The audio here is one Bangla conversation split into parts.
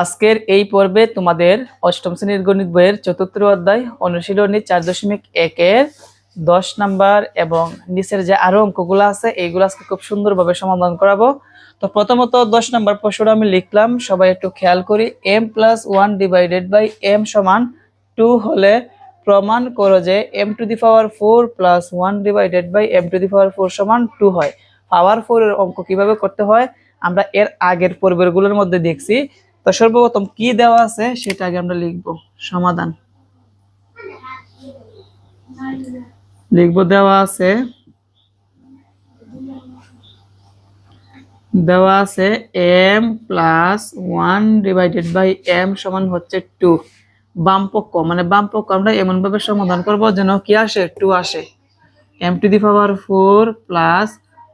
আজকের এই পর্বে তোমাদের অষ্টম শ্রেণির গণিত বইয়ের চতুর্থ অধ্যায় অনুশীলনী চার দশমিক একের দশ নাম্বার এবং নিচের যে আরও অঙ্কগুলো আছে, এইগুলো আজকে খুব সুন্দরভাবে সমাধান করাবো। তো প্রথমত দশ নাম্বার প্রশ্নটা আমি লিখলাম, সবাই একটু খেয়াল করি। M plus one divided by M সমান টু হলে প্রমাণ করো যে M to the power four plus one divided by M to the power four সমান টু হয়। পাওয়ার ফোর এর অঙ্ক কীভাবে করতে হয়, আমরা এর আগের পর্বেরগুলোর মধ্যে দেখছি। তো সর্বপ্রথম কি দেওয়া আছে সেটা আগে আমরা লিখব। সমাধান। লিখব দেওয়া আছে দেওয়া আছে M plus one divided by M সমান হচ্ছে টু বাম পক্ষ মানে বাম পক্ষ আমরা এমন ভাবে সমাধান করব যেন কি আসে? টু আসে। M to the power four plus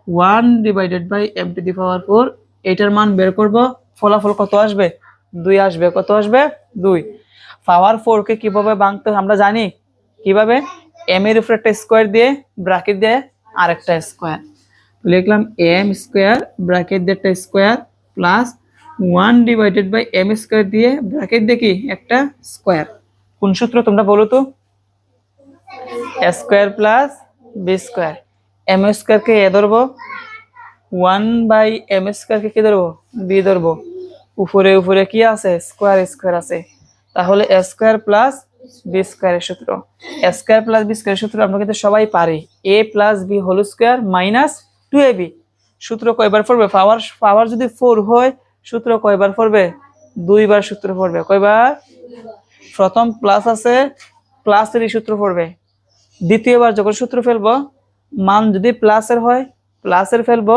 one divided by M to the power four এটার মান বের করব। ফলাফল কত আসবে? দুই আসবে। কত আসবে? দুই। পাওয়ার ফোরকে কীভাবে ভাঙতে আমরা জানি? কীভাবে? এম এর উপরে একটা স্কোয়ার দিয়ে ব্রাকেট দিয়ে আরেকটা স্কোয়ার লিখলাম এম স্কোয়ার ব্রাকেট দিয়ে একটা square plus one divided by M square দিয়ে ব্রাকেট দিয়ে কি? একটা স্কোয়ার কোন সূত্র তোমরা বলো তো? Square plus B square M স্কোয়ারকে এ ধরবো? ওয়ান বাই এম স্কোয়ারকে কি ধরবো? বি ধরবো। উপরে উপরে কি আছে? স্কোয়ার স্কোয়ার আছে। তাহলে এ স্কোয়ার প্লাস বি স্কোয়ারের সূত্র। স্কোয়ার প্লাস বি স্কোয়ারের সূত্র আমরা কিন্তু সবাই পারি। A plus B whole square minus two A B সূত্র কয়বার পড়বে? পাওয়ার পাওয়ার যদি ফোর হয়, সূত্র কয়বার পড়বে? দুইবার সূত্র পড়বে। কয়বার? প্রথম প্লাস আছে প্লাসেরই সূত্র পড়বে। দ্বিতীয়বার যখন সূত্র ফেলব, মান যদি প্লাসের হয় প্লাসের ফেলব,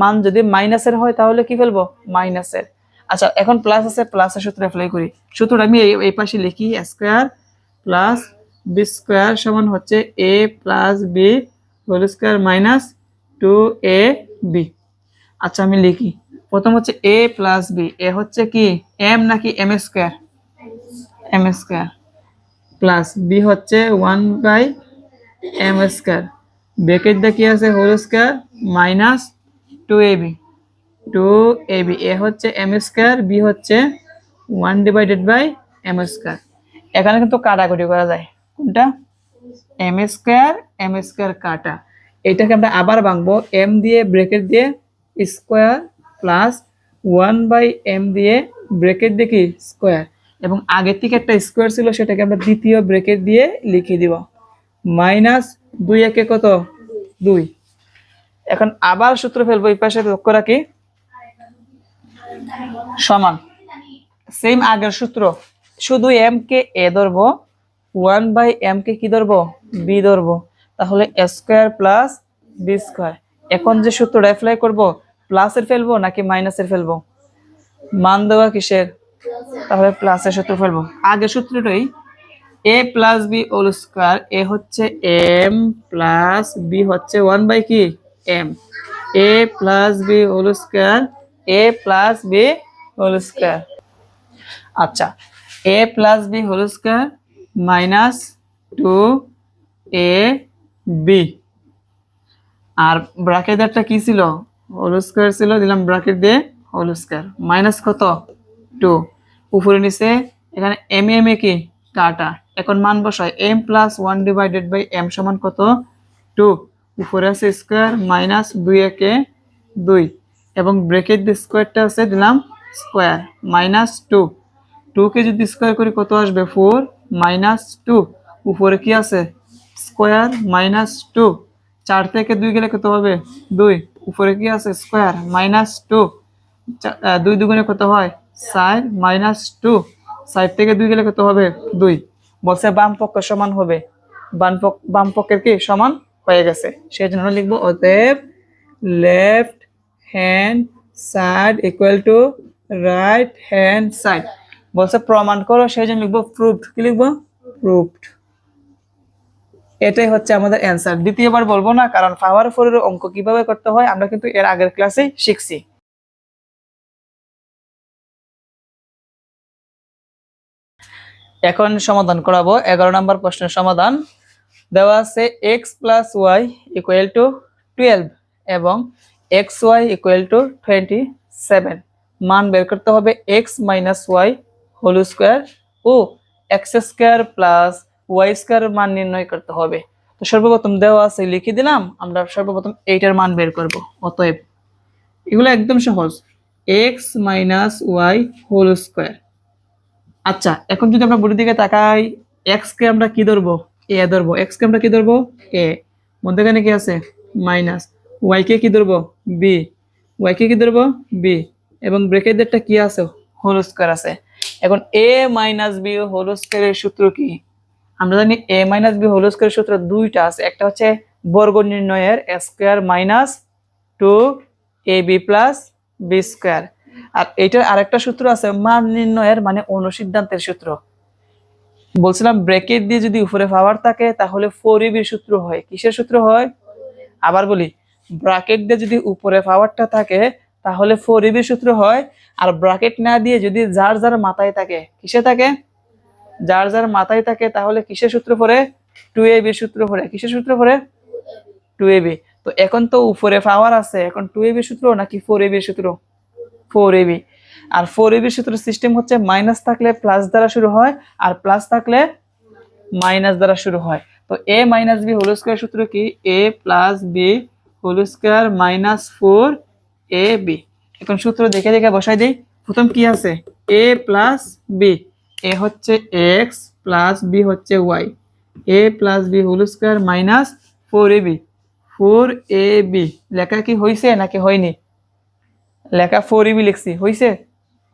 মান যদি মাইনাসের হয়, তাহলে কি ফেলব? মাইনাসের আচ্ছা এখন প্লাস আছে প্লাসের সূত্র অ্যাপ্লাই করি। সূত্রটা আমি এই পাশে লিখি স্কোয়ার প্লাস বি স্কোয়ার সমান হচ্ছে A plus B whole square minus two A B আচ্ছা আমি লিখি। প্রথম হচ্ছে এ প্লাস বি এ হচ্ছে কি? এম নাকি M square M square plus B হচ্ছে ওয়ান বাই এম স্কোয়ার দিয়ে কি আছে? Whole square minus two A B two A B A হচ্ছে এম স্কোয়ার বি হচ্ছে one divided by M square এখানে কিন্তু কাটাকুটি করা যায়। কোনটা? এম স্কোয়ার এম স্কোয়ার কাটা। এটাকে আমরা আবার ভাঙবো। এম দিয়ে ব্রেকেট দিয়ে square plus one by M দিয়ে ব্রেকেট কি? স্কোয়ার এবং আগের থেকে একটা স্কোয়ার ছিল, সেটাকে আমরা দ্বিতীয় ব্রেকেট দিয়ে লিখে দিব। মাইনাস দুই একে কত? দুই। এখন আবার সূত্র ফেলব, এই পাশে লক্ষ্য রাখি। সমান। সেম আগের সূত্র। শুধু এম কে এ ধরবো ওয়ান বাই এম কে কি ধরবো? বি ধরবো। তাহলে স্কোয়ার প্লাস বি স্কোয়ার এখন যে সূত্রটা অ্যাপ্লাই করব প্লাসের ফেলব নাকি মাইনাসের ফেলব? মান দেওয়া কিসের? তাহলে প্লাসের সূত্র ফেলব। আগের সূত্রটাই A plus B whole square A হচ্ছে এম প্লাস বি হচ্ছে ওয়ান বাই কি? M A plus B whole square A plus B whole square আচ্ছা A plus B whole square minus two A B আর ব্র্যাকেটটা কি ছিল? হোল স্কোয়ার ছিল, দিলাম ব্র্যাকেট দিয়ে হোল স্কোয়ার মাইনাস কত? টু উপরে নিচে, এখানে এম এম এ কি? কাটা এখন মান বসায় M plus one divided by M সমান কত? টু উপরে আছে স্কোয়ার মাইনাস দুই একে দুই। এবং ব্রেকেট দিয়ে স্কোয়ারটা আছে দিলাম স্কোয়ার মাইনাস টু টুকে যদি স্কোয়ার করি কত আসবে? ফোর মাইনাস টু উপরে কি আছে? স্কোয়ার মাইনাস টু চার থেকে দুই গেলে কত হবে? দুই। উপরে কি আছে? স্কোয়ার মাইনাস টু দুই দুগুণে কত হয়? সাইড মাইনাস টু সাইড থেকে দুই গেলে কত হবে? দুই। বলছে বাম পক্ষ সমান হবে। বাম পক্ষ বাম পক্ষের কি? সমান হয়ে গেছে। সেই জন্য লিখব অতএব left hand side equal to right hand side বলছে প্রমাণ করো, সেই জন্য লিখব প্রুফড কি লিখব? প্রুফড এটাই হচ্ছে আমাদের অ্যান্সার দ্বিতীয়বার বলব না, কারণ পাওয়ার ফোর এর অঙ্ক কীভাবে করতে হয়, আমরা কিন্তু এর আগের ক্লাসে শিখছি। এখন সমাধান করাবো, এগারো নম্বর প্রশ্নের সমাধান। দেওয়া আছে X plus Y equal to twelve এবং X Y equal to twenty seven মান বের করতে হবে X minus Y whole square ও X square plus Y square মান নির্ণয় করতে হবে। তো সর্বপ্রথম দেওয়া আছে, লিখে দিলাম, আমরা সর্বপ্রথম এইটার মান বের করব, অতএব এগুলো একদম সহজ। X minus Y whole square আচ্ছা এখন যদি আমরা বুড়ির দিকে তাকাই এক্স কে আমরা কি ধরবো? এ ধরবো। এক্স কে আমরা কি ধরবো? এ মধ্যখানে কি আছে? মাইনাস ওয়াই কে ধরবো? বি ওয়াই কে ধরবো? বি এবং ব্রেকেটটা কি আছে? হোল স্কোয়ার আছে। এখন এ মাইনাস বি হোল স্কোয়ারের সূত্র কি? আমরা জানি এ মাইনাস বি হোল স্কোয়ারের সূত্র দুইটা আছে। একটা হচ্ছে বর্গ নির্ণয়ের square minus two A B plus B square আর এইটার আরেকটা সূত্র আছে মান নির্ণয়ের মানে অনুসিদ্ধান্তের সূত্র। বলছিলাম ব্রেকেট দিয়ে যদি উপরে পাওয়ার থাকে, তাহলে ফোর ইবির সূত্র হয়। কিসের সূত্র হয়? আবার বলি ব্রাকেট দিয়ে যদি উপরে পাওয়ারটা থাকে, তাহলে ফোর ইবির সূত্র হয়। আর ব্রাকেট না দিয়ে যদি যার যার মাথায় থাকে, কিসে থাকে? যার যার মাথায় থাকে, তাহলে কিসের সূত্র পরে টু এ বি সূত্র পড়ে। কিসের সূত্র পড়ে? টু এ বি তো এখন তো উপরে পাওয়ার আছে। এখন টু এ বি সূত্র নাকি ফোর এ বি সূত্র? ফোর এ বি আর ফোর এ বি সূত্র সিস্টেম হচ্ছে মাইনাস থাকলে প্লাস দ্বারা শুরু হয়, আর প্লাস থাকলে মাইনাস দ্বারা শুরু হয়। তো A minus B whole square সূত্র কি? A plus B whole square minus four A B. এখন সূত্র দেখে দেখে বসাই দিই। প্রথম কি আছে? এ প্লাস বি। এ হচ্ছে এক্স প্লাস বি হচ্ছে Y. A plus B whole square minus four A B. Four A B. লেখা কি হয়েছে নাকি হয়নি? লেখা ফোর ইবি লিখছি। হয়েছে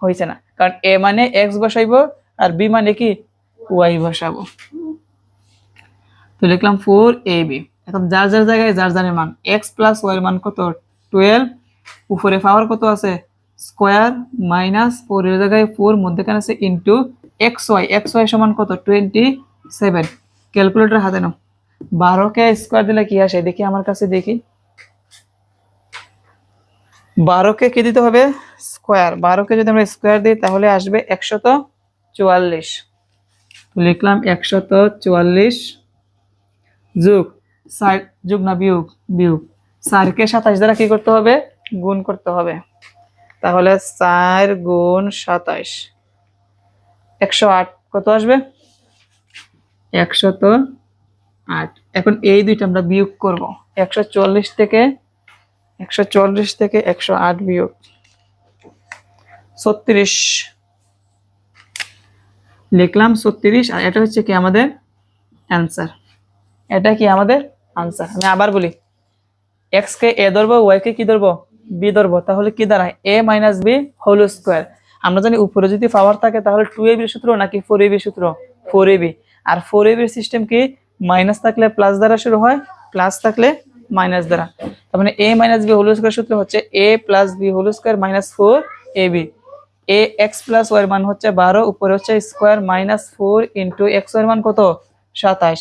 হয়েছে না। কারণ এ মানে এক্স বসাইবো আর বি মানে কি? ওয়াই বসাবো। তো লিখলাম ফোর এ বি। এখন যার যার জায়গায় যার যার মান। এক্স প্লাস ওয়াই মান কত? টুয়েলভ উপরে পাওয়ার কত আছে? স্কোয়ার মাইনাস ফোর এর জায়গায় ফোর মধ্যেখানে আছে into X Y X Y সমান কত? টোয়েন্টি সেভেন ক্যালকুলেটর হাতে নাও। বারোকে স্কোয়ার দিলে কি আসে? দেখি আমার কাছে দেখি। বারোকে কি দিতে হবে? স্কোয়ার বারোকে যদি আমরা স্কোয়ার দিই, তাহলে আসবে একশত চুয়াল্লিশ। লিখলাম একশত চুয়াল্লিশ যোগ ষাট যোগ না বিয়োগ বিয়োগ। চারকে সাতাশ দ্বারা কি করতে হবে? গুণ করতে হবে। তাহলে চার গুণ সাতাশ। একশো আট কত আসবে? একশত আট। এখন এই দুইটা আমরা বিয়োগ করব। একশো চল্লিশ থেকে একশো চল্লিশ থেকে একশো আট বিয়োগ। ছত্রিশ। লিখলাম ছত্রিশ, আর এটা হচ্ছে কি আমাদের অ্যান্সার এটা কি আমাদের আনসার আমি আবার বলি এক্স কে এ ধরবো ওয়াই কে কি ধরবো? বি ধরবো। তাহলে কি দাঁড়ায়? A minus B whole square আমরা জানি উপরে যদি পাওয়ার থাকে তাহলে টু এ বি সূত্র নাকি ফোর এ বির সূত্র? ফোর এ বি আর ফোর এ বির সিস্টেম কি? মাইনাস থাকলে প্লাস দ্বারা শুরু হয় প্লাস থাকলে মাইনাস দ্বারা। তার মানে A minus B whole square সূত্র হচ্ছে A plus B whole square minus four A B A X plus war মান হচ্ছে বারো, উপরে হচ্ছে square minus four into X war মান কত? সাতাশ।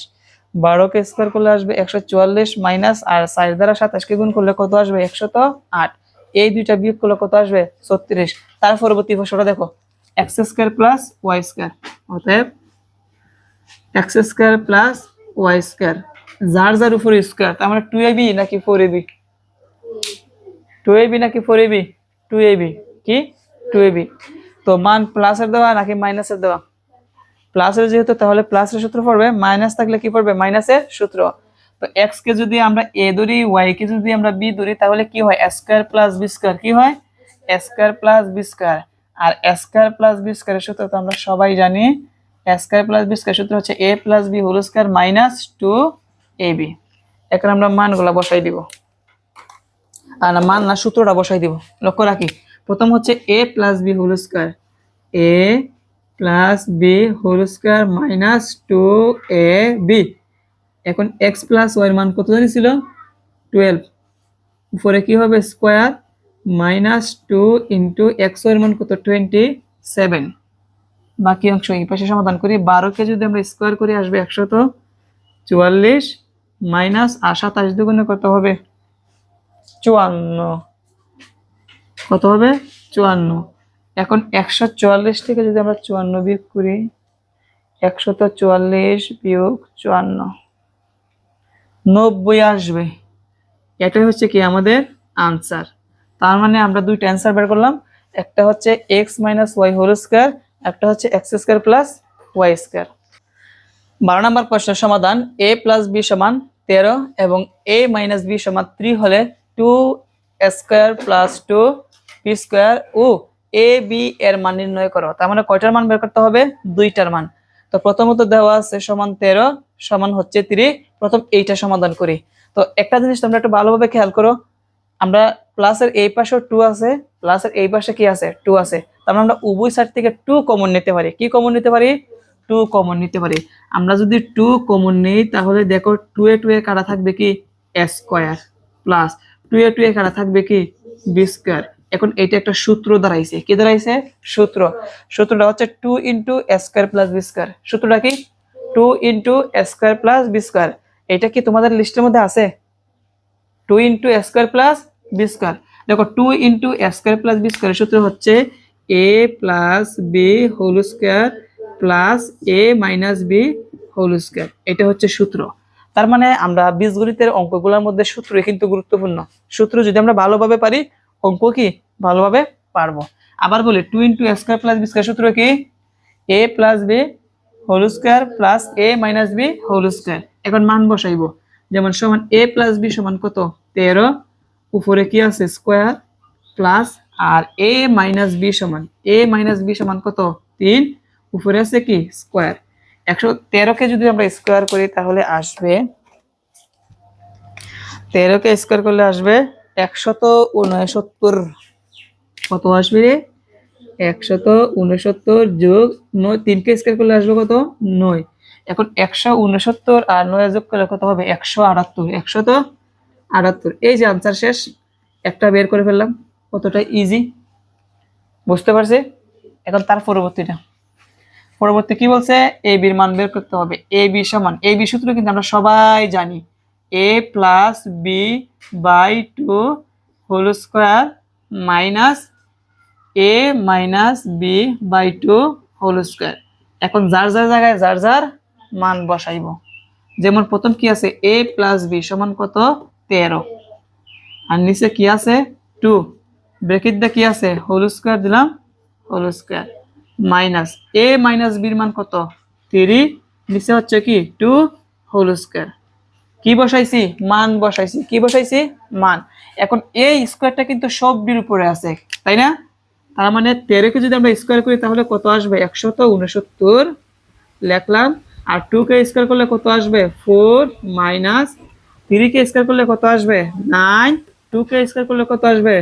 বারোকে স্কোয়ার করলে আসবে একশো চুয়াল্লিশ মাইনাস আর সাইড দ্বারা সাতাশকে গুণ করলে কত আসবে? একশত আট। এই দুইটা বিয়োগ করলে কত আসবে? ছত্রিশ। তার পরবর্তী প্রশ্নটা দেখো। X square plus Y square অতএব X square plus Y square যার যার উপরে স্কোয়ার তার মানে টু এ বি নাকি four A B two A B নাকি four A B two A B কি? টু এ বি তো মান প্লাসের দেওয়া নাকি মাইনাসের দেওয়া? প্লাসের যেহেতু, তাহলে প্লাসের সূত্র পড়বে মাইনাস থাকলে কি পড়বে? মাইনাসের সূত্র। তো এক্স কে যদি আমরা এ ধরি ওয়াই কে যদি আমরা বি ধরি, তাহলে কি হয়? স্কোয়ার প্লাস বি স্কোয়ার কি হয়? স্কোয়ার প্লাস বি স্কোয়ার আর স্কোয়ার প্লাস বি স্কোয়ারের সূত্র তো আমরা সবাই জানি। স্কোয়ার প্লাস বি স্কোয়ার সূত্র হচ্ছে A plus B whole square minus two A B এখন আমরা মানগুলো বসাই দিব। আর মান না সূত্রটা বসাই দিব। লক্ষ্য রাখি। প্রথম হচ্ছে A plus B whole square A plus B whole square minus two A B. এখন এক্স প্লাস ওয়াইয়ের মান কত জানি ছিল? টুয়েলভ। উপরে কি হবে? Square minus two into X ওয়াইয়ের মান কত? Twenty seven. বাকি অংশ এই পাশে সমাধান করি। বারোকে যদি আমরা স্কোয়ার করি, আসবে একশত চুয়াল্লিশ মাইনাস আর সাতাশ দুগুণে কত হবে? চুয়ান্ন। কত হবে? চুয়ান্ন। এখন একশো চুয়াল্লিশ থেকে যদি আমরা চুয়ান্ন বিয়োগ করি একশত চুয়াল্লিশ বিয়োগ চুয়ান্ন। নব্বই আসবে। এটাই হচ্ছে কি আমাদের আনসার তার মানে আমরা দুইটা অ্যান্সার বের করলাম। একটা হচ্ছে X minus Y whole square একটা হচ্ছে X square plus Y square বারো নম্বর প্রশ্নের সমাধান এ প্লাস বি সমান তেরো এবং এ মাইনাস বি সমান থ্রি হলে two square plus two B square O A B এর মান নির্ণয় করো। তার মানে কয়টার মান বের করতে হবে? দুইটার মান। তো প্রথমত দেওয়া আছে সমান তেরো, সমান হচ্ছে থ্রি প্রথম এইটা সমাধান করি। তো একটা জিনিস তোমরা একটু ভালোভাবে খেয়াল করো। আমরা প্লাসের এই পাশেও টু আছে প্লাসের এই পাশে কি আছে? টু আছে। তার মানে আমরা উভয় সাইড থেকে টু কমন নিতে পারি। কি কমন নিতে পারি? টু কমন নিতে পারি। আমরা যদি টু কমন নিই, তাহলে দেখো টু এ টু এ কাটা থাকবে কি? Square plus two A two A কাটা থাকবে কি? বি স্কোয়ার এখন এটা একটা সূত্র দাঁড়াইছে। কি দাঁড়াইছে? সূত্র। সূত্রটা হচ্ছে two into square plus B square সূত্রটা কি? Two into square plus B square এটা কি তোমাদের লিস্টের মধ্যে আছে? Two into square plus B square দেখো two into square plus B square সূত্র হচ্ছে A plus B whole square plus A minus B whole square এটা হচ্ছে সূত্র। তার মানে আমরা বীজগণিতের অঙ্কগুলোর মধ্যে সূত্র কিন্তু গুরুত্বপূর্ণ। সূত্র যদি আমরা ভালোভাবে পারি অঙ্ক কি? ভালোভাবে পারব। আবার বলি two into square plus B square সূত্র কি? A plus B whole square plus A minus B whole square এখন মান বসাইবো। যেমন সমান এ প্লাস বি সমান কত? তেরো। উপরে কি আছে? স্কোয়ার প্লাস আর এ মাইনাস বি সমান। এ মাইনাস বি সমান কত? তিন। উপরে আছে কি? স্কোয়ার একশো তেরোকে যদি আমরা স্কোয়ার করি তাহলে আসবে, তেরোকে স্কোয়ার করলে আসবে একশত উনসত্তর কত আসবে রে? একশত উনসত্তর যোগ নয়, তিনকে স্কোয়ার করলে আসবে কত? নয়। এখন একশো উনসত্তর আর নয় যোগ করলে কত হবে? একশো আটাত্তর। একশত আটাত্তর। এই যে আনসার শেষ, একটা বের করে ফেললাম। কতটা ইজি বুঝতে পারছি? এখন তার পরবর্তীটা। পরবর্তী কি বলছে? এ বির মান বের করতে হবে। এ বি সমান। এ বি সূত্র কিন্তু আমরা সবাই জানি। A plus B by two whole square minus A minus B by two whole square এখন যার যার জায়গায় যার যার মান বসাইব। যেমন প্রথম কি আছে? এ প্লাস বি সমান কত? তেরো। আর নিচে কি আছে? টু ব্রেকেট দিয়ে কি আছে? হোল স্কোয়ার দিলাম whole square minus A minus বির মান কত? থ্রি নিচে হচ্ছে কি? টু হোল স্কোয়ার কি বসাইছি? মান বসাইছি। কি বসাইছি? মান। এখন এই স্কোয়ারটা কিন্তু সব বির উপরে আছে, তাই না? তার মানে তেরোকে যদি আমরা স্কোয়ার করি, তাহলে কত আসবে? একশত উনসত্তর লেখলাম। আর টু কে স্কোয়ার করলে কত আসবে? ফোর মাইনাস থ্রি কে স্কোয়ার করলে কত আসবে? নাইন টু কে স্কোয়ার করলে কত আসবে?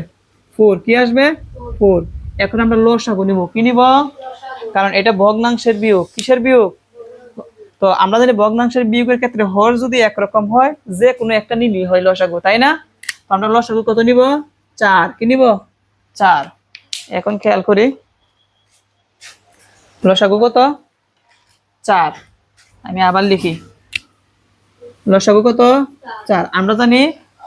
ফোর কি আসবে? ফোর এখন আমরা লসাগু নিব। কি নিব? কারণ এটা ভগ্নাংশের বিয়োগ। কিসের বিয়োগ? তো আমরা জানি ভগ্নাংশের বিয়োগের ক্ষেত্রে হর যদি একরকম হয়, যে কোনো একটা নিলেই হয় লসাগু, তাই না? তো আমরা লসাগু কত নিব? চার। কি নিব? চার। এখন খেয়াল করি। লসাগু কত? চার। আমি আবার লিখি। লসাগু কত? চার। আমরা জানি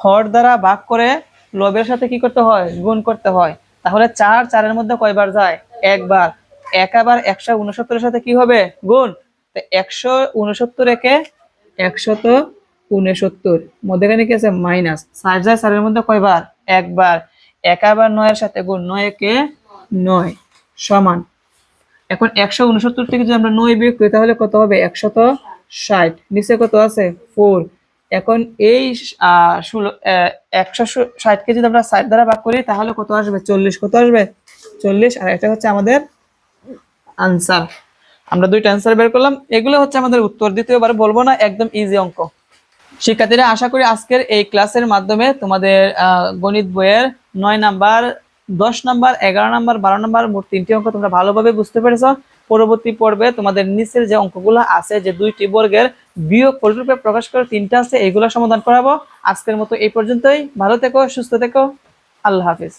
হর দ্বারা ভাগ করে লবের সাথে কি করতে হয়? গুণ করতে হয়। তাহলে চার চারের মধ্যে কয়বার যায়? একবার। এক আবার একশো উনসত্তরের সাথে কি হবে? গুণ। একশো উনসত্তর একে একশত উনসত্তর। মধ্যেখানে কি আছে? মাইনাস। চার যায় চারের মধ্যে কয়বার? একবার। এক আবার নয়ের সাথে গুণ নয় একে নয়। সমান। এখন একশো উনসত্তর থেকে যদি আমরা নয় বিয়োগ করি, তাহলে কত হবে? একশত ষাট। নিচে কত আছে? ফোর। এখন এই ষোলো একশো ষাটকে যদি আমরা ষাট দ্বারা ভাগ করি, তাহলে কত আসবে? চল্লিশ। কত আসবে? চল্লিশ। আর এটা হচ্ছে আমাদের আনসার। আমরা দুইটা অ্যান্সার বের করলাম। এগুলো হচ্ছে আমাদের উত্তর। দ্বিতীয়বার বলব না, একদম ইজি অঙ্ক। শিক্ষার্থীরা, আশা করি আজকের এই ক্লাসের মাধ্যমে তোমাদের গণিত বইয়ের নয় নাম্বার, দশ নাম্বার, এগারো নাম্বার, বারো নাম্বার, মোট তিনটি অঙ্ক তোমরা ভালোভাবে বুঝতে পেরেছ। পরবর্তী পর্বে তোমাদের নিচের যে অঙ্কগুলো আছে, যে দুইটি বর্গের বিয়োগ পরিরূপে প্রকাশ করে তিনটা আছে, এগুলো সমাধান করাবো। আজকের মতো এই পর্যন্তই। ভালো থেকো, সুস্থ থেকো। আল্লাহ হাফিজ।